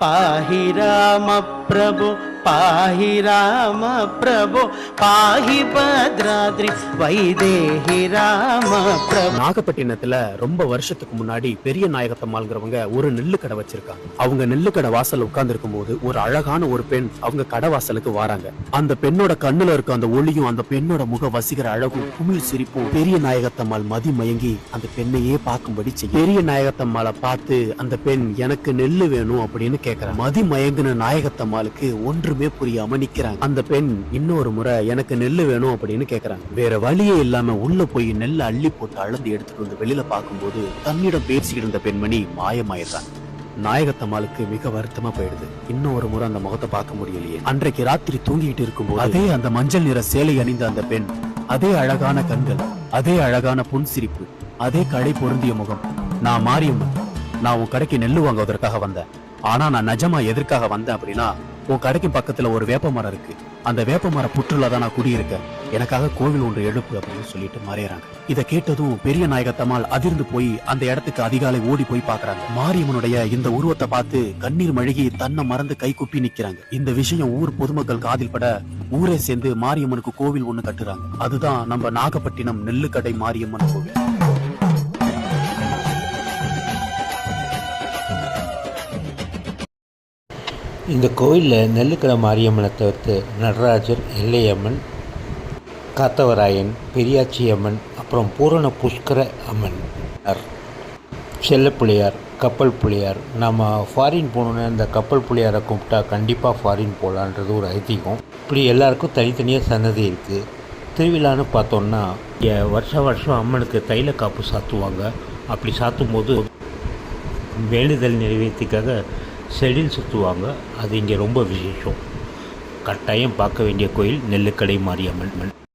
पाहि रामप्रभु। पाहि राम प्रभो पाहि भद्राद्रि वैदेहि राम प्रभो நாகப்பட்டினத்துல ரொம்ப வருஷத்துக்கு முன்னாடி பெரிய நாயகத்தம்மாள்ங்கிறவங்க ஒரு நெல்லு கடை வச்சிருக்காங்க அவங்க நெல்லு கடை வாசல்ல உட்கார்ந்து இருக்கும்போது ஒரு அழகான ஒரு பெண் அவங்க கடை வாசலுக்கு வராங்க அந்த பெண்ணோட கண்ணுல இருக்க அந்த ஒளியும் அந்த பெண்ணோட முக வசீகர அழகும் குமிழ் சிரிப்பும் பெரிய நாயகத்தம்மாள் மதி மயங்கி அந்த பெண்ணையே பார்க்கும்படி செய்யும் பெரிய நாயகத்தம்மாளை பார்த்து அந்த பெண் எனக்கு நெல்லு வேணும் அப்படின்னு கேக்குறாங்க மதி மயங்கின நாயகத்தம்மாளுக்கு ஒன்றுமே புரியாம நிக்கிறாங்க. அந்த பெண் இன்னொரு முறை எனக்கு நெல்லு வேணும் அப்படின்னு கேக்குறாங்க. வேற வழியே இல்லாம உள்ள போய் நெல்லை அள்ளி போட்டு அளந்து எடுத்துட்டு வந்து வெளியில பார்க்கும்போது தன்னிடம் பேசிக்கிட்டு இருந்த பெண்மணி மாயமாயிடுறாங்க. நாயகத்தம்மாளுக்கு மிக வருத்தமா போயிடுது. இன்னும் ஒரு முறை அந்த முகத்தை பார்க்க முடியலையே. அன்றைக்கு ராத்திரி தூங்கிட்டு இருக்கும்போது அதே அந்த மஞ்சள் நிற சேலை அணிந்த அந்த பெண் அதே அழகான கண்கள் அதே அழகான புன் சிரிப்பு அதே கடை பொருந்திய முகம். நான் மாரியம்மன். நான் உன் கடைக்கு நெல்லு வாங்குவதற்காக வந்தேன். ஆனா நான் நிஜமா எதற்காக வந்தேன் அப்படின்னா உன் கடைக்கு பக்கத்துல ஒரு வேப்ப மரம் இருக்கு. அந்த வேப்ப மர புற்றுல தான் நான் குடியிருக்கேன் எனக்காக கோவில் ஒன்று எழுப்பு அப்படின்னு சொல்லிட்டு மறையறாங்க. இத கேட்டதும் பெரிய நாயகத்தம்மாள் அதிர்ந்து போய் அந்த இடத்துக்கு அதிகாலை ஓடி போய் பாக்குறாங்க மாரியம்மனுடைய இந்த உருவத்தை பார்த்து கண்ணீர் மழுகி தன்னை மறந்து கை குப்பி நிக்கிறாங்க. இந்த விஷயம் ஊர் பொதுமக்கள் காதில் பட ஊரே சேர்ந்து மாரியம்மனுக்கு கோவில் ஒண்ணு கட்டுறாங்க. அதுதான் நம்ம நாகப்பட்டினம் நெல்லுக்கடை மாரியம்மன் கோவில். இந்த கோயிலில் நெல்லுக்கடை மாரியம்மனை தவிர்த்து நடராஜர் எல்லையம்மன் காத்தவராயன் பெரியாச்சி அம்மன் அப்புறம் பூரண புஷ்கர அம்மன். அர் செல்லப்பிள்ளையார் கப்பல் பிள்ளையார் நம்ம ஃபாரின் போகணுன்னு அந்த கப்பல் பிள்ளையாரை கும்பிட்டா கண்டிப்பாக ஃபாரின் போகலான்றது ஒரு ஐதீகம். இப்படி எல்லாருக்கும் தனித்தனியாக சன்னதி இருக்குது திருவிழான்னு பார்த்தோன்னா வருஷ வருஷம் அம்மனுக்கு தைல காப்பு சாத்துவாங்க. அப்படி சாத்தும் போது வேண்டுதல் நிறைவேற்றிக்காக செடில் சுற்றுவாங்க அது இங்கே ரொம்ப விசேஷம். கட்டாயம் பார்க்க வேண்டிய கோயில் நெல்லுக்கடை மாரியம்மன்.